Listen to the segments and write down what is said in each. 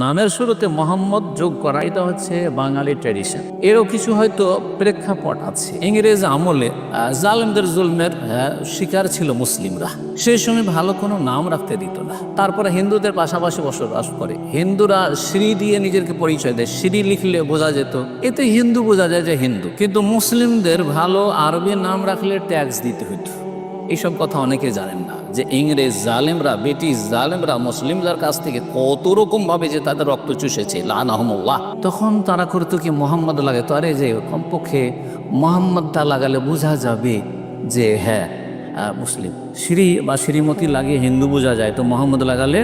নামের শুরুতে মোহাম্মদ যোগ করা, এটা হচ্ছে বাঙালি ট্র্যাডিশন এরও কিছু হয়তো প্রেক্ষাপট আছে। ইংরেজ আমলে জালেমদের জুলমের শিকার ছিল মুসলিমরা। সেই সময় ভালো কোনো নাম রাখতে দিত না। তারপরে হিন্দুদের পাশাপাশি বসবাস করে। হিন্দুরা শ্রী দিয়ে নিজেকে পরিচয় দেয়। শ্রী লিখলে বোঝা যেত। এতে হিন্দু বোঝা যায় যে হিন্দু। কিন্তু মুসলিমদের ভালো আরবি নাম রাখলে ট্যাক্স দিতে হতো এইসব কথা অনেকে জানেন না। যে ইংরেজ জালেমরা, ব্রিটিশ জালেমরা, মুসলিমদের কাছ থেকে কত রকম ভাবে যে তাদের রক্ত চুষেছে লান তখন তারা করতো কি মোহাম্মদ লাগে তো আরে যে কমপক্ষে মোহাম্মদটা লাগালে বোঝা যাবে যে হ্যাঁ মুসলিম। শ্রী বা শ্রীমতী লাগে হিন্দু বোঝা যায়। তো মোহাম্মদ লাগালে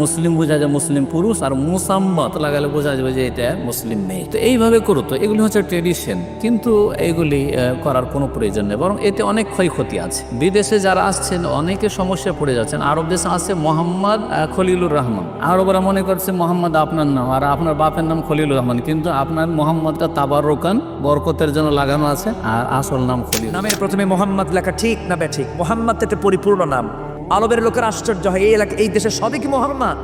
মুসলিম বোঝা যায় মুসলিম পুরুষ আর মুসাম্মত লাগালে বোঝা যাবে যে এটা মুসলিম মেয়ে তো এইভাবে করতো এগুলি হচ্ছে ট্রেডিশন কিন্তু এগুলি করার কোনো প্রয়োজন নেই, বরং এতে অনেক ক্ষয়ক্ষতি আছে। বিদেশে যারা আসছেন, অনেকে সমস্যায় পড়ে যাচ্ছেন। আরব দেশে আছে মোহাম্মদ খলিলুর রহমান। আরবরা মনে করছে, মোহাম্মদ আপনার নাম, আর আপনার বাপের নাম খলিলুর রহমান। কিন্তু আপনার মোহাম্মদটা তাবার রোকান বরকতের জন্য লাগানো আছে, আর আসল নাম খলিল নামে প্রথমে মোহাম্মদ লেখা ঠিক না ঠিক মোহাম্মদ একটা পরিপূর্ণ নাম। আরবের লোকের আশ্চর্য হয়, এই এলাকা এই দেশের সবই কি মোহাম্মদ?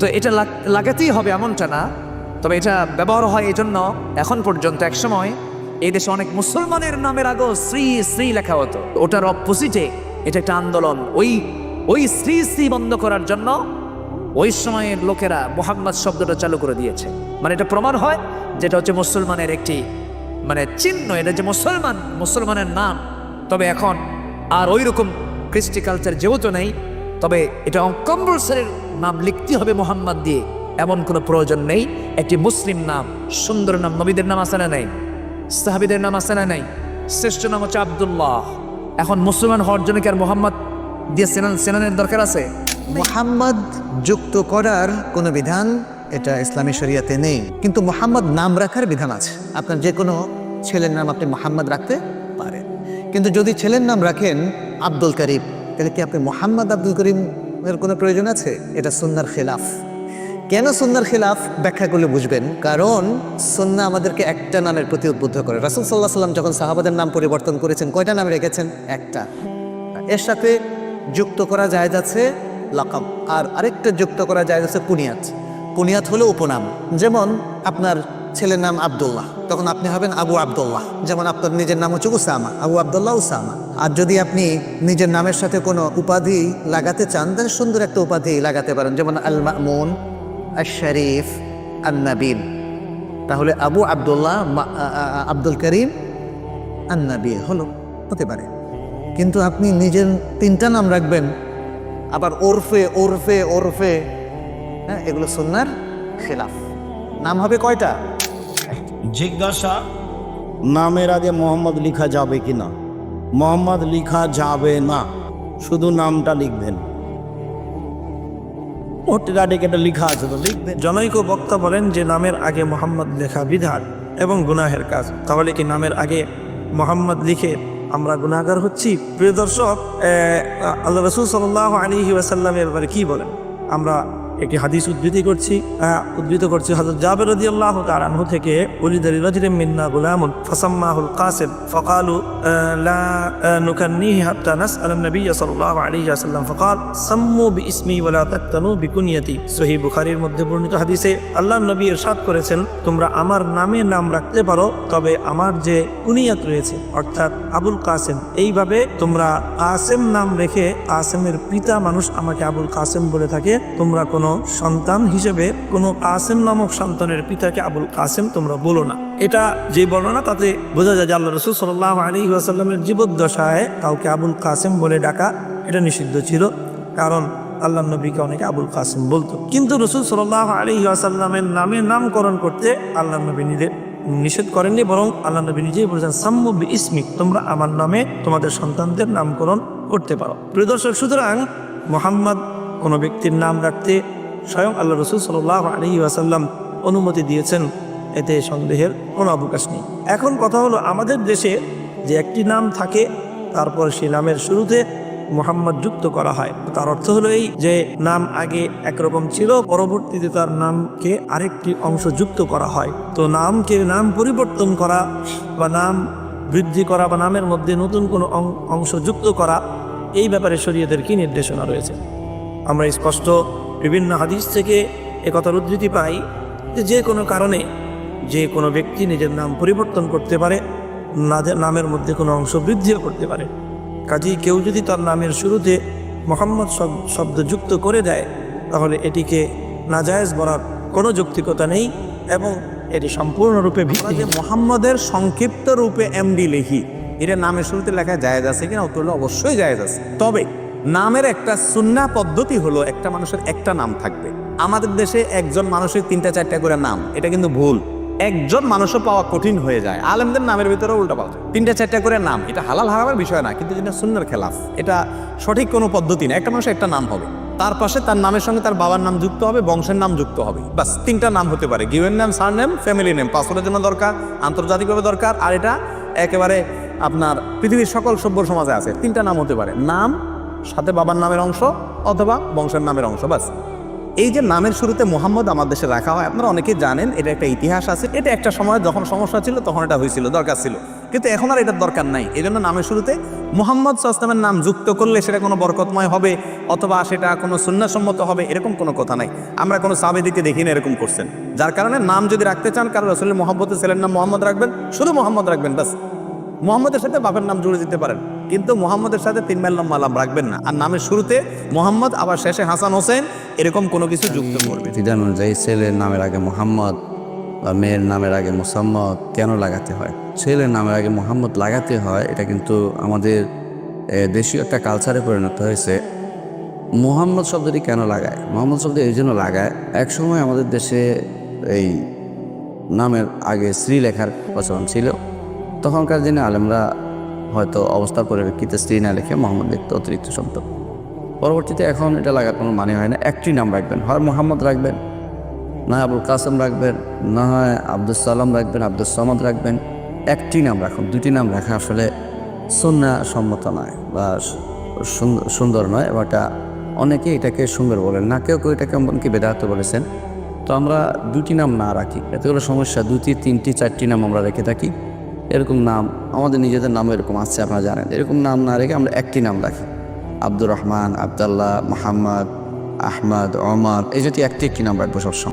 তো এটা লাগাতেই হবে এমনটা না। তবে এটা ব্যবহার হয় এই জন্য এখন পর্যন্ত এক সময় এই দেশে অনেক মুসলমানের নামের আগেও শ্রী শ্রী লেখা হতো। ওটার অপোজিটে এটা একটা আন্দোলন। ওই ওই শ্রী শ্রী বন্ধ করার জন্য ওই সময়ের লোকেরা মোহাম্মদ শব্দটা চালু করে দিয়েছে। মানে এটা প্রমাণ হয় যেটা হচ্ছে মুসলমানের একটি মানে চিহ্ন, এটা যে মুসলমান মুসলমানের নাম। তবে এখন আর ওই রকম কৃষ্টি কালচার যেহেতু নেই, তবে এটা কম্পালসারির নাম লিখতে হবে মোহাম্মদ দিয়ে। এমন কোনো প্রয়োজন নেই, একটি মুসলিম নাম, সুন্দর নাম, নবীদের নাম আছে না নাই? সাহাবিদের নাম আছে না নাই? শ্রেষ্ঠ নাম হচ্ছে আবদুল্লাহ। এখন মুসলমান হওয়ার জন্য কি আর মোহাম্মদ দিয়ে সেনান সেনানের দরকার আছে? মোহাম্মদ যুক্ত করার কোনো বিধান এটা ইসলামী শরিয়াতে নেই। কিন্তু মোহাম্মদ নাম রাখার বিধান আছে। আপনার যে কোনো ছেলের নাম আপনি মোহাম্মদ রাখতে পারেন। কিন্তু যদি ছেলের নাম রাখেন আব্দুল করিম। তাহলে কি আপনি মোহাম্মদ আব্দুল করিমের কোনো প্রয়োজন আছে? এটা সুন্নার খেলাফ। কেন সুন্নার খেলাফ? ব্যাখ্যা করলে বুঝবেন। কারণ সুন্না আমাদেরকে একটা নামের প্রতি উদ্বুদ্ধ করে। রাসুল সাল্লাহ সাল্লাম যখন সাহাবাদের নাম পরিবর্তন করেছেন, কয়টা নামে রেখেছেন? একটা। এর সাথে যুক্ত করা যায় যাচ্ছে লাকাব। আর আরেকটা যুক্ত করা যায় যাচ্ছে পুনিয়াত। পুনিয়াত হলো উপনাম। যেমন আপনার ছেলের নাম আব্দুল্লাহ। তখন আপনি হবেন আবু আবদুল্লাহ। যেমন আপনার নিজের নাম হচ্ছে উসামা, আবু আবদুল্লাহ উসামা। আর যদি আপনি নিজের নামের সাথে কোনো উপাধি লাগাতে চান, তাহলে সুন্দর একটা উপাধি লাগাতে পারেন। যেমন আল মামুন আল শরীফ আল তাহলে আবু আব্দুল্লাহ আব্দুল করিম আন্নাবি হলো হতে পারে। কিন্তু আপনি নিজের তিনটা নাম রাখবেন। আবার ওরফে ওরফে ওরফে। হ্যাঁ এগুলো সুন্নার খেলাফ। নাম হবে কয়টা? জিজ্ঞাসা নামের আগে মোহাম্মদ লিখা যাবে কি না? মোহাম্মদ লিখা যাবে না। শুধু নামটা লিখবেন। কার্ডে এটা লিখা আছে তো লিখবেন। জনৈক বক্তা বলেন যে নামের আগে মোহাম্মদ লেখা বিধান এবং গুনাহের কাজ। তাহলে কি নামের আগে মোহাম্মদ লিখে আমরা গুনাহগার হচ্ছি? প্রিয় দর্শক আল্লাহ রসুল সাল্লাহ আলী ওয়াসাল্লামের ব্যাপারে কি বলেন? আমরা একটি হাদিস উদ্ধৃতি করছি উদ্ধৃত করছি হযরত জাবের রাদিয়াল্লাহু তাআলা আনহু থেকে উলিদ লিরাজুলিন মিন্না গুলামুন ফাসাম্মাহুল কাসিম ফাকালু লা নুকান্নিহি হাত্তা নাসআল নবী সাল্লাল্লাহু আলাইহি ওয়াসাল্লাম ফাকাল, সাম্মু বিইসমি ওয়া লা তাক্তানু বিকুনিয়াতি। সহিহ বুখারীর মধ্যে বর্ণিত হাদিসে আল্লাহর নবী ইরশাদ করেছেন, তোমরা আমার নামে নাম রাখতে পারো, তবে আমার যে কুনিয়াত রয়েছে, অর্থাৎ আবুল কাসেম, এইভাবে তোমরা কাসেম নাম রেখে কাসেমের পিতা মানুষ আমাকে আবুল কাসেম বলে থাকে। তোমরা কোনো সন্তান হিসেবে কোনো কাসেম নামক সন্তানের পিতাকে আবুল কাসেম তোমরা বলো না। এটা যে বর্ণনা, তাতে বোঝা যায় যে আল্লাহ রসুল সাল্লাহ আলী ওয়াসাল্লামের জীবদ্দশায় কাউকে আবুল কাসেম বলে ডাকা এটা নিষিদ্ধ ছিল, কারণ আল্লাহ নবীকে অনেকে আবুল কাসিম বলতো। কিন্তু রসুল সাল্লাহ আলী আসাল্লামের নামে নামকরণ করতে আল্লাহ নবী নিজে নিষেধ করেননি, বরং আল্লাহ নবী নিজেই বলেছেন, সাম্মু বি ইসমিক তোমরা আমার নামে তোমাদের সন্তানদের নামকরণ করতে পারো। প্রিয় দর্শক, সুতরাং মোহাম্মদ কোনো ব্যক্তির নাম রাখতে স্বয়ং আল্লাহ রসুল সাল্লাহ আলী আসাল্লাম অনুমতি দিয়েছেন, এতে সন্দেহের কোনো অবকাশ নেই। এখন কথা হলো আমাদের দেশে যে একটি নাম থাকে, তারপর সেই নামের শুরুতে মোহাম্মদ যুক্ত করা হয়। তার অর্থ হলো এই যে নাম আগে একরকম ছিল, পরবর্তীতে তার নামকে আরেকটি অংশ যুক্ত করা হয়। তো নামকে নাম পরিবর্তন করা বা নাম বৃদ্ধি করা বা নামের মধ্যে নতুন কোনো অংশ যুক্ত করা, এই ব্যাপারে শরীয়তের কি নির্দেশনা রয়েছে? আমরা স্পষ্ট বিভিন্ন হাদিস থেকে এ কথার উদ্ধৃতি পাই যে যে কোনো কারণে যে কোনো ব্যক্তি নিজের নাম পরিবর্তন করতে পারে না- নামের মধ্যে কোনো অংশ বৃদ্ধিও করতে পারে। কাজেই কেউ যদি তার নামের শুরুতে মোহাম্মদ শব- শব্দ যুক্ত করে দেয় তাহলে এটিকে নাজায়েজ বলার কোনো যৌক্তিকতা নেই এবং এটি সম্পূর্ণরূপে ভিত্তি মোহাম্মদের সংক্ষিপ্ত রূপে এমডি লিখি এটা নামের শুরুতে লেখা জায়েজ আছে কিনা উত্তর অবশ্যই জায়েজ আছে। তবে নামের একটা সুন্না পদ্ধতি হলো একটা মানুষের একটা নাম থাকবে। আমাদের দেশে একজন মানুষের তিনটা, চারটা করে নাম, এটা কিন্তু ভুল। একজন মানুষও পাওয়া কঠিন হয়ে যায়। আলেমদের নামের ভিতরে উল্টা পাল্টা। তিনটা, চারটা করে নাম, এটা হালাল হারামের বিষয় না, কিন্তু যেটা সুন্নার খেলাফ, এটা সঠিক কোনো পদ্ধতি না। একটা মানুষের একটা নাম হবে। তার পাশে তার নামের সঙ্গে তার বাবার নাম যুক্ত হবে, বংশের নাম যুক্ত হবে। বাস তিনটা নাম হতে পারে। Given name surname family name. পাসপোর্টের জন্য দরকার, আন্তর্জাতিকভাবে দরকার, আর এটা একেবারে আপনার পৃথিবীর সকল সভ্য সমাজে আছে। তিনটা নাম হতে পারে। নাম সাথে বাবার নামের অংশ অথবা বংশের নামের অংশ, বাস। এই যে নামের শুরুতে মোহাম্মদ আমার দেশে রাখা হয়, আপনারা অনেকেই জানেন, এটা একটা ইতিহাস আছে। এটা একটা সময় যখন সমস্যা ছিল, তখন এটা হয়েছিল, দরকার ছিল। কিন্তু এখন আর এটার দরকার নাই। এই জন্য নামের শুরুতে মোহাম্মদ সাল্লামের নাম যুক্ত করলে সেটা কোনো বরকতময় হবে, অথবা সেটা কোনো সুন্নাসম্মত হবে, এরকম কোনো কথা নাই। আমরা কোনো সাবেদিকে দেখি না এরকম করছেন। যার কারণে নাম যদি রাখতে চান কারণ রসুলের মোহাম্মদের ছেলের নাম মোহাম্মদ রাখবেন, শুধু মোহাম্মদ রাখবেন, বাস। মোহাম্মদের সাথে বাপের নাম জুড়ে দিতে পারেন। কিন্তু মোহাম্মদের সাথে তিন মাল্লাম মালাম রাখবেন না। আর নামের শুরুতে মোহাম্মদ আবার শেষে হাসান হোসেন এরকম কোনো কিছু যুক্ত করবে। বিধান অনুযায়ী ছেলের নামের আগে মোহাম্মদ বা মেয়ের নামের আগে মোসাম্মদ কেন লাগাতে হয়? ছেলের নামের আগে মোহাম্মদ লাগাতে হয় এটা কিন্তু আমাদের দেশীয় একটা কালচারে পরিণত হয়েছে। মোহাম্মদ শব্দটি কেন লাগায়? মোহাম্মদ শব্দ এই জন্য লাগায় একসময় আমাদের দেশে এই নামের আগে শ্রী লেখার প্রচলন ছিল। তখনকার দিনে আলেমরা হয়তো অবস্থার পরিপ্রেক্ষিতে স্ত্রী না লিখে মোহাম্মদ লিখতে অতিরিক্ত শব্দ। পরবর্তীতে এখন এটা লাগার কোনো মানে হয় না। একটি নাম রাখবেন, হয় মোহাম্মদ রাখবেন, না আবুল কাসেম রাখবেন, না হয় আব্দুল সালাম রাখবেন আব্দুল সামাদ রাখবেন। একটি নাম রাখুন, দুটি নাম রাখা আসলে সন্না সম্মত নয় বা সুন্দর- নয় এটা অনেকে এটাকে সুন্দর বলেন না, কেউ কেউ এটাকে এমনকি বেদাতে বলেছেন। তো আমরা দুটি নাম না রাখি, এতে করে সমস্যা, দুটি, তিনটি, চারটি নাম আমরা রেখে থাকি। এরকম নাম, আমাদের নিজেদের নাম এরকম আছে, আপনারা জানেন। এরকম নাম না রেখে আমরা একটি নাম রাখি। আব্দুর রহমান, আবদাল্লাহ, মোহাম্মদ, আহমদ অমর এই যদি একটি একটি নাম রাখব সবসময়।